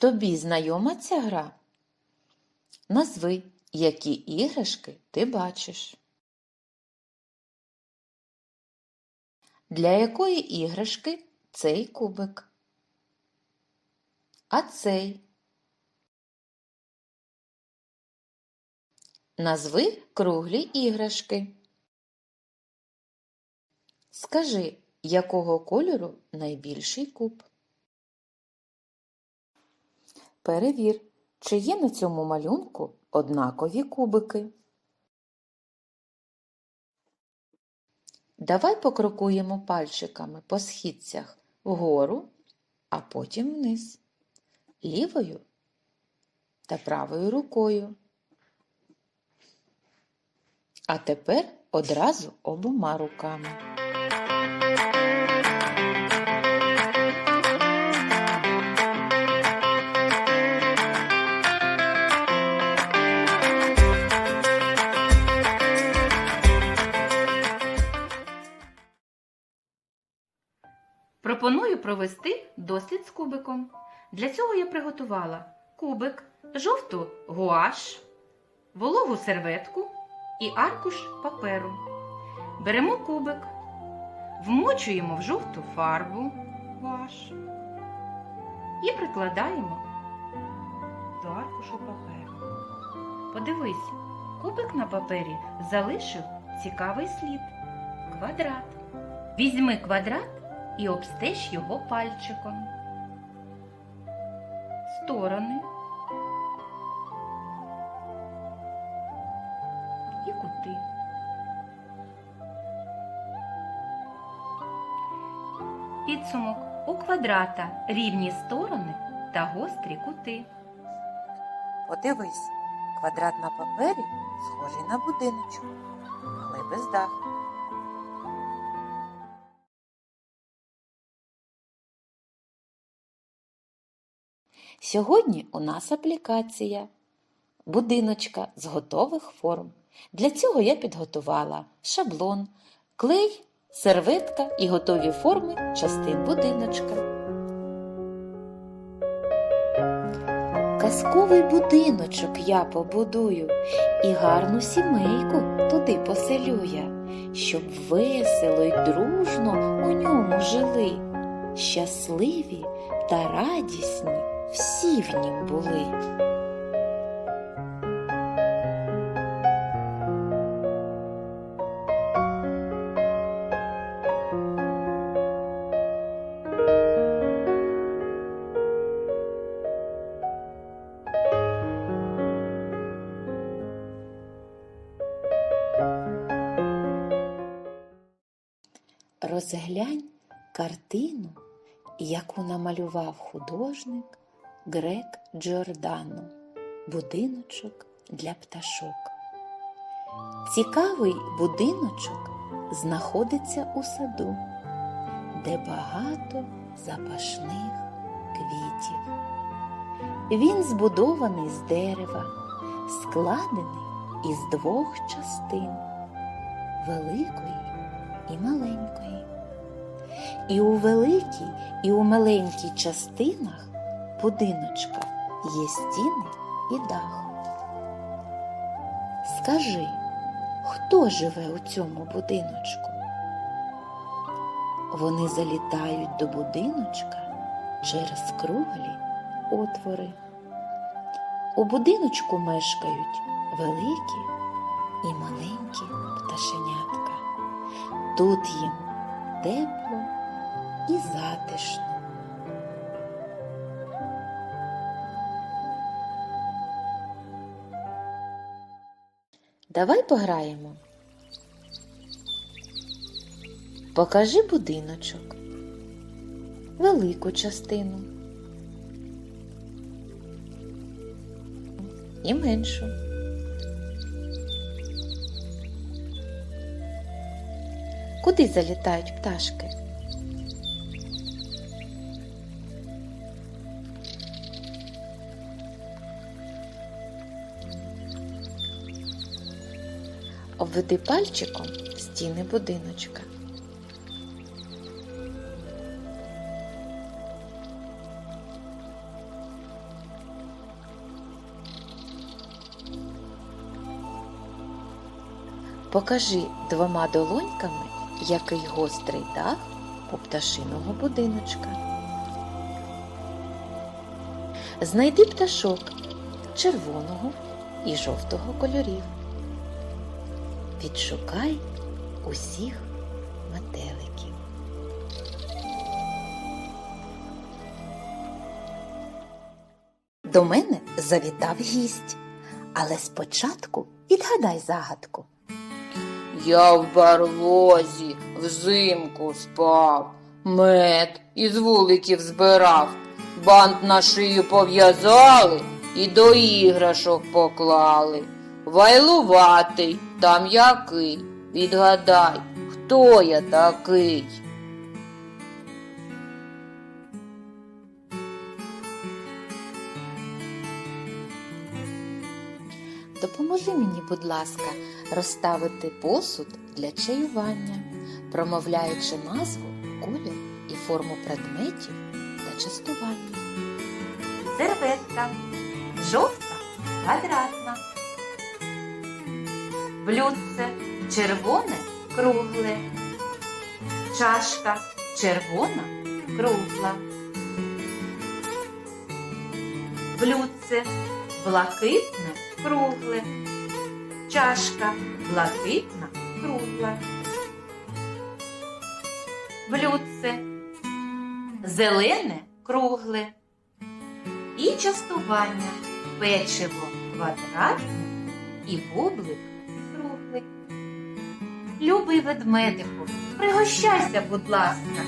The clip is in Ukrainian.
Тобі знайома ця гра? Назви, які іграшки ти бачиш. Для якої іграшки цей кубик? А цей? Назви круглі іграшки. Скажи, якого кольору найбільший куб? Перевір, чи є на цьому малюнку однакові кубики. Давай покрокуємо пальчиками по східцях вгору, а потім вниз, лівою та правою рукою. А тепер одразу обома руками. Провести дослід з кубиком. Для цього я приготувала кубик, жовту гуаш, вологу серветку і аркуш паперу. Беремо кубик, вмочуємо в жовту фарбу гуаш і прикладаємо до аркушу паперу. Подивись, кубик на папері залишив цікавий слід квадрат. Візьми квадрат і обстеж його пальчиком. Сторони і кути. Підсумок у квадрата рівні сторони та гострі кути. Подивись, квадрат на папері схожий на будиночок, але без даху. Сьогодні у нас аплікація будиночка з готових форм. Для цього я підготувала шаблон, клей, серветка і готові форми частин будиночка. Казковий будиночок я побудую і гарну сімейку туди поселю я, щоб весело й дружно у ньому жили, щасливі та радісні всі в нім були. Розглянь картину, яку намалював художник Грек Джордано Будиночок для пташок. Цікавий будиночок знаходиться у саду, де багато запашних квітів. Він збудований з дерева, складений із двох частин великої і маленької. І у великій, і у маленькій частинах будиночка є стіни і дах. Скажи, хто живе у цьому будиночку? Вони залітають до будиночка через круглі отвори. У будиночку мешкають великі і маленькі пташенятка. Тут їм тепло і затишно. Давай пограємо. Покажи будиночок, велику частину і меншу. Куди залітають пташки? Обведи пальчиком стіни будиночка. Покажи двома долоньками, який гострий дах у пташиного будиночка. Знайди пташок червоного і жовтого кольорів. Відшукай усіх метеликів. До мене завітав гість, але спочатку відгадай загадку. Я в барлозі взимку спав, мед із вуликів збирав, бант на шию пов'язали і до іграшок поклали. Вайлуватий там який, відгадай, хто я такий. Допоможи мені, будь ласка, розставити посуд для чаювання, промовляючи назву, колір і форму предметів та частування. Серветка. Жовта квадратна. Блюдце червоне кругле. Чашка червона кругла. Блюдце блакитне кругле. Чашка блакитна кругла. Блюдце зелене кругле і частування печиво квадратне і бублик. Любий ведмедику, пригощайся, будь ласка,